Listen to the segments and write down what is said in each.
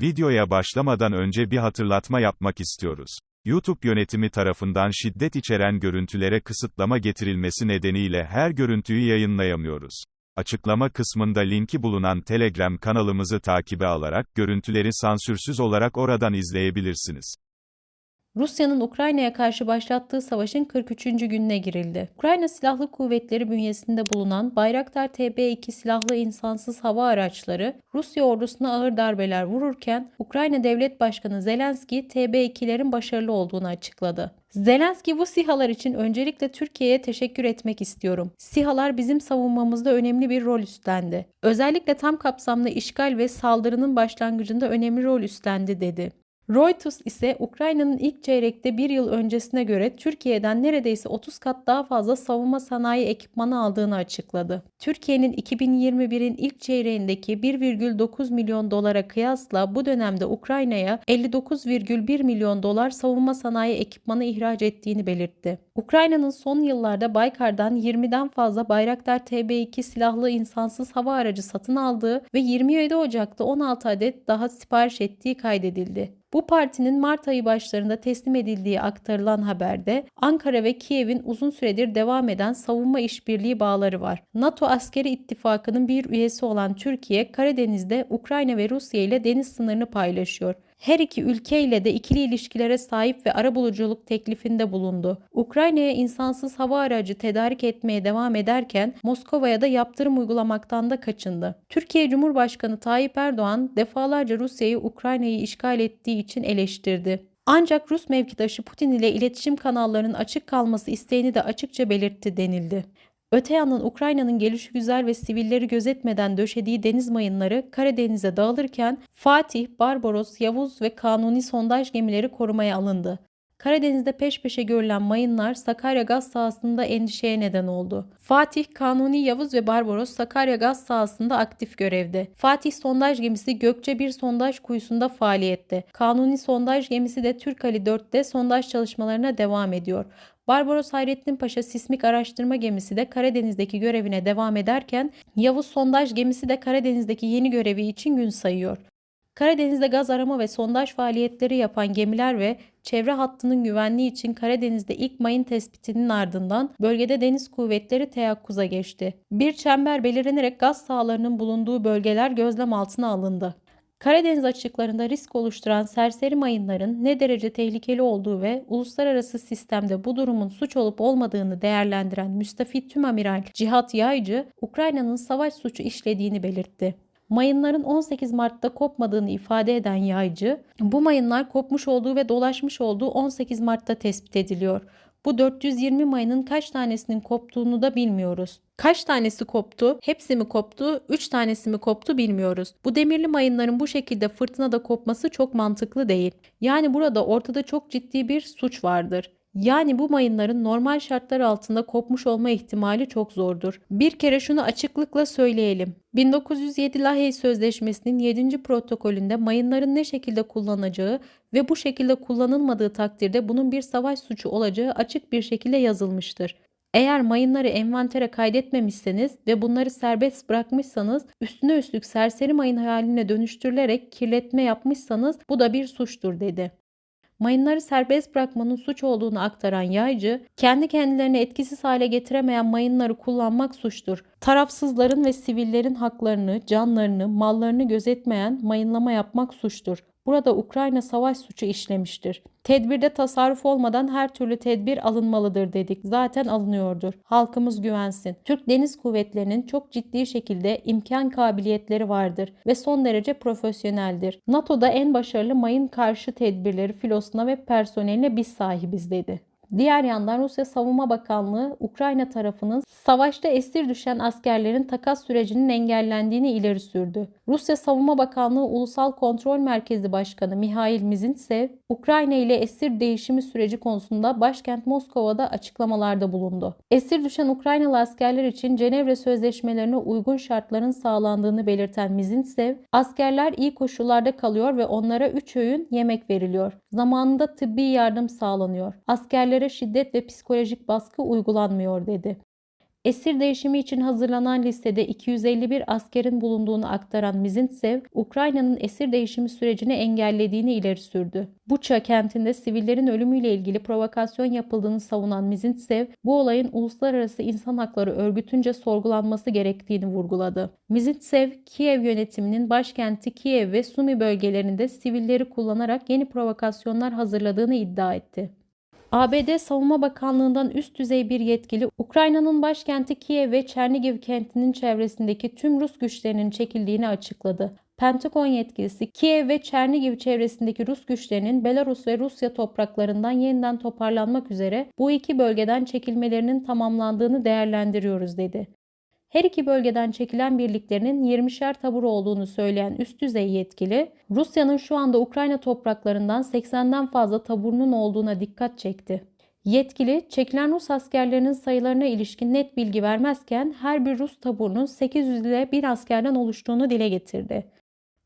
Videoya başlamadan önce bir hatırlatma yapmak istiyoruz. YouTube yönetimi tarafından şiddet içeren görüntülere kısıtlama getirilmesi nedeniyle her görüntüyü yayınlayamıyoruz. Açıklama kısmında linki bulunan Telegram kanalımızı takibe alarak görüntüleri sansürsüz olarak oradan izleyebilirsiniz. Rusya'nın Ukrayna'ya karşı başlattığı savaşın 43. gününe girildi. Ukrayna Silahlı Kuvvetleri bünyesinde bulunan Bayraktar TB2 silahlı insansız hava araçları Rusya ordusuna ağır darbeler vururken Ukrayna Devlet Başkanı Zelenski TB2'lerin başarılı olduğunu açıkladı. Zelenski bu SİHA'lar için öncelikle Türkiye'ye teşekkür etmek istiyorum. SİHA'lar bizim savunmamızda önemli bir rol üstlendi. Özellikle tam kapsamlı işgal ve saldırının başlangıcında önemli rol üstlendi dedi. Reuters ise Ukrayna'nın ilk çeyrekte bir yıl öncesine göre Türkiye'den neredeyse 30 kat daha fazla savunma sanayi ekipmanı aldığını açıkladı. Türkiye'nin 2021'in ilk çeyreğindeki 1,9 milyon dolara kıyasla bu dönemde Ukrayna'ya 59,1 milyon dolar savunma sanayi ekipmanı ihraç ettiğini belirtti. Ukrayna'nın son yıllarda Baykar'dan 20'den fazla Bayraktar TB2 silahlı insansız hava aracı satın aldığı ve 27 Ocak'ta 16 adet daha sipariş ettiği kaydedildi. Bu partinin Mart ayı başlarında teslim edildiği aktarılan haberde Ankara ve Kiev'in uzun süredir devam eden savunma işbirliği bağları var. NATO askeri ittifakının bir üyesi olan Türkiye, Karadeniz'de Ukrayna ve Rusya ile deniz sınırını paylaşıyor. Her iki ülke ile de ikili ilişkilere sahip ve arabuluculuk teklifinde bulundu. Ukrayna'ya insansız hava aracı tedarik etmeye devam ederken Moskova'ya da yaptırım uygulamaktan da kaçındı. Türkiye Cumhurbaşkanı Tayyip Erdoğan defalarca Rusya'yı Ukrayna'yı işgal ettiği için eleştirdi. Ancak Rus mevkidaşı Putin ile iletişim kanallarının açık kalması isteğini de açıkça belirtti denildi. Öte yandan Ukrayna'nın gelişigüzel ve sivilleri gözetmeden döşediği deniz mayınları Karadeniz'e dağılırken Fatih, Barbaros, Yavuz ve Kanuni sondaj gemileri korumaya alındı. Karadeniz'de peş peşe görülen mayınlar Sakarya gaz sahasında endişeye neden oldu. Fatih, Kanuni, Yavuz ve Barbaros Sakarya gaz sahasında aktif görevde. Fatih sondaj gemisi Gökçe bir sondaj kuyusunda faaliyette. Kanuni sondaj gemisi de Türkali 4'te sondaj çalışmalarına devam ediyor. Barbaros Hayrettin Paşa sismik araştırma gemisi de Karadeniz'deki görevine devam ederken Yavuz sondaj gemisi de Karadeniz'deki yeni görevi için gün sayıyor. Karadeniz'de gaz arama ve sondaj faaliyetleri yapan gemiler ve çevre hattının güvenliği için Karadeniz'de ilk mayın tespitinin ardından bölgede deniz kuvvetleri teyakkuza geçti. Bir çember belirlenerek gaz sahalarının bulunduğu bölgeler gözlem altına alındı. Karadeniz açıklarında risk oluşturan serseri mayınların ne derece tehlikeli olduğu ve uluslararası sistemde bu durumun suç olup olmadığını değerlendiren müstafit tümamiral Cihat Yaycı, Ukrayna'nın savaş suçu işlediğini belirtti. Mayınların 18 Mart'ta kopmadığını ifade eden Yaycı, bu mayınlar kopmuş olduğu ve dolaşmış olduğu 18 Mart'ta tespit ediliyor. Bu 420 mayının kaç tanesinin koptuğunu da bilmiyoruz. Kaç tanesi koptu, hepsi mi koptu, 3 tanesi mi koptu bilmiyoruz. Bu demirli mayınların bu şekilde fırtınada kopması çok mantıklı değil. Yani burada ortada çok ciddi bir suç vardır. Yani bu mayınların normal şartlar altında kopmuş olma ihtimali çok zordur. Bir kere şunu açıklıkla söyleyelim. 1907 Lahey Sözleşmesi'nin 7. protokolünde mayınların ne şekilde kullanacağı ve bu şekilde kullanılmadığı takdirde bunun bir savaş suçu olacağı açık bir şekilde yazılmıştır. Eğer mayınları envantere kaydetmemişseniz ve bunları serbest bırakmışsanız üstüne üstlük serseri mayın haline dönüştürülerek kirletme yapmışsanız bu da bir suçtur dedi. Mayınları serbest bırakmanın suç olduğunu aktaran yaycı, kendi kendilerini etkisiz hale getiremeyen mayınları kullanmak suçtur. Tarafsızların ve sivillerin haklarını, canlarını, mallarını gözetmeyen mayınlama yapmak suçtur. Burada Ukrayna savaş suçu işlemiştir. Tedbirde tasarruf olmadan her türlü tedbir alınmalıdır dedik. Zaten alınıyordur. Halkımız güvensin. Türk Deniz Kuvvetleri'nin çok ciddi şekilde imkan kabiliyetleri vardır ve son derece profesyoneldir. NATO'da en başarılı mayın karşı tedbirleri filosuna ve personeline biz sahibiz dedi. Diğer yandan Rusya Savunma Bakanlığı Ukrayna tarafının savaşta esir düşen askerlerin takas sürecinin engellendiğini ileri sürdü. Rusya Savunma Bakanlığı Ulusal Kontrol Merkezi Başkanı Mihail Mizintsev, Ukrayna ile esir değişimi süreci konusunda başkent Moskova'da açıklamalarda bulundu. Esir düşen Ukraynalı askerler için Cenevre Sözleşmelerine uygun şartların sağlandığını belirten Mizintsev, askerler iyi koşullarda kalıyor ve onlara 3 öğün yemek veriliyor. Zamanında tıbbi yardım sağlanıyor. Askerler şiddet ve psikolojik baskı uygulanmıyor dedi. Esir değişimi için hazırlanan listede 251 askerin bulunduğunu aktaran Mizintsev, Ukrayna'nın esir değişimi sürecini engellediğini ileri sürdü. Buça kentinde sivillerin ölümüyle ilgili provokasyon yapıldığını savunan Mizintsev, bu olayın uluslararası insan hakları örgütünce sorgulanması gerektiğini vurguladı. Mizintsev, Kiev yönetiminin başkenti Kiev ve Sumi bölgelerinde sivilleri kullanarak yeni provokasyonlar hazırladığını iddia etti. ABD Savunma Bakanlığı'ndan üst düzey bir yetkili Ukrayna'nın başkenti Kiev ve Çernigiv kentinin çevresindeki tüm Rus güçlerinin çekildiğini açıkladı. Pentagon yetkilisi Kiev ve Çernigiv çevresindeki Rus güçlerinin Belarus ve Rusya topraklarından yeniden toparlanmak üzere bu iki bölgeden çekilmelerinin tamamlandığını değerlendiriyoruz dedi. Her iki bölgeden çekilen birliklerinin 20'şer tabur olduğunu söyleyen üst düzey yetkili, Rusya'nın şu anda Ukrayna topraklarından 80'den fazla taburunun olduğuna dikkat çekti. Yetkili, çekilen Rus askerlerinin sayılarına ilişkin net bilgi vermezken her bir Rus taburunun 800 ile 1 askerden oluştuğunu dile getirdi.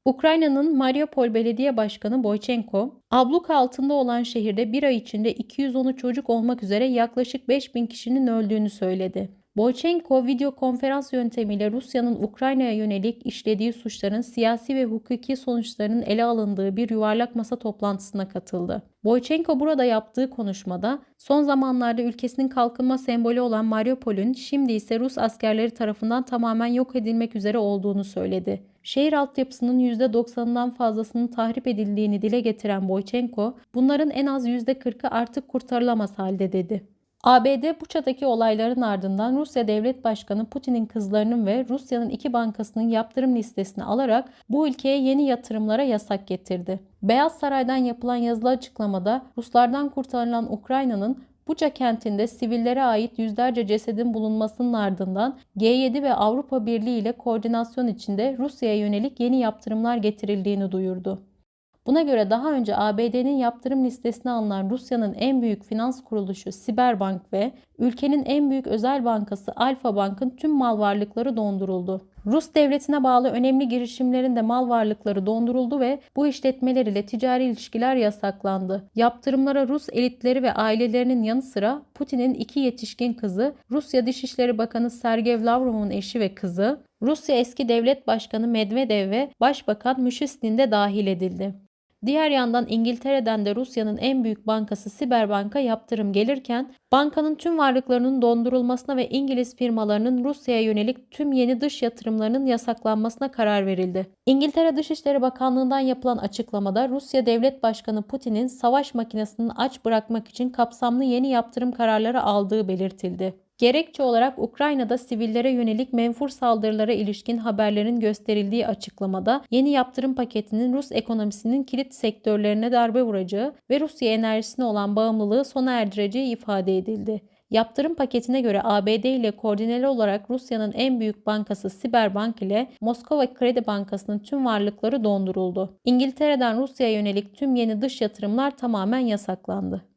Ukrayna'nın Mariupol Belediye Başkanı Boychenko, abluka altında olan şehirde bir ay içinde 210'u çocuk olmak üzere yaklaşık 5000 kişinin öldüğünü söyledi. Boychenko video konferans yöntemiyle Rusya'nın Ukrayna'ya yönelik işlediği suçların siyasi ve hukuki sonuçlarının ele alındığı bir yuvarlak masa toplantısına katıldı. Boychenko burada yaptığı konuşmada son zamanlarda ülkesinin kalkınma sembolü olan Mariupol'ün şimdi ise Rus askerleri tarafından tamamen yok edilmek üzere olduğunu söyledi. Şehir altyapısının %90'ından fazlasının tahrip edildiğini dile getiren Boychenko, bunların en az %40'ı artık kurtarılamaz halde dedi. ABD Buça'daki olayların ardından Rusya Devlet Başkanı Putin'in kızlarının ve Rusya'nın iki bankasının yaptırım listesini alarak bu ülkeye yeni yatırımlara yasak getirdi. Beyaz Saray'dan yapılan yazılı açıklamada Ruslardan kurtarılan Ukrayna'nın Buca kentinde sivillere ait yüzlerce cesedin bulunmasının ardından G7 ve Avrupa Birliği ile koordinasyon içinde Rusya'ya yönelik yeni yaptırımlar getirildiğini duyurdu. Buna göre daha önce ABD'nin yaptırım listesine alınan Rusya'nın en büyük finans kuruluşu Siberbank ve ülkenin en büyük özel bankası Alfa Bank'ın tüm mal varlıkları donduruldu. Rus devletine bağlı önemli girişimlerin de mal varlıkları donduruldu ve bu işletmeler ile ticari ilişkiler yasaklandı. Yaptırımlara Rus elitleri ve ailelerinin yanı sıra Putin'in iki yetişkin kızı, Rusya Dışişleri Bakanı Sergey Lavrov'un eşi ve kızı, Rusya eski devlet başkanı Medvedev ve Başbakan Müşustin de dahil edildi. Diğer yandan İngiltere'den de Rusya'nın en büyük bankası Siberbank'a yaptırım gelirken bankanın tüm varlıklarının dondurulmasına ve İngiliz firmalarının Rusya'ya yönelik tüm yeni dış yatırımlarının yasaklanmasına karar verildi. İngiltere Dışişleri Bakanlığı'ndan yapılan açıklamada Rusya Devlet Başkanı Putin'in savaş makinesini aç bırakmak için kapsamlı yeni yaptırım kararları aldığı belirtildi. Gerekçe olarak Ukrayna'da sivillere yönelik menfur saldırılara ilişkin haberlerin gösterildiği açıklamada yeni yaptırım paketinin Rus ekonomisinin kilit sektörlerine darbe vuracağı ve Rusya enerjisine olan bağımlılığı sona erdireceği ifade edildi. Yaptırım paketine göre ABD ile koordineli olarak Rusya'nın en büyük bankası Siberbank ile Moskova Kredi Bankası'nın tüm varlıkları donduruldu. İngiltere'den Rusya'ya yönelik tüm yeni dış yatırımlar tamamen yasaklandı.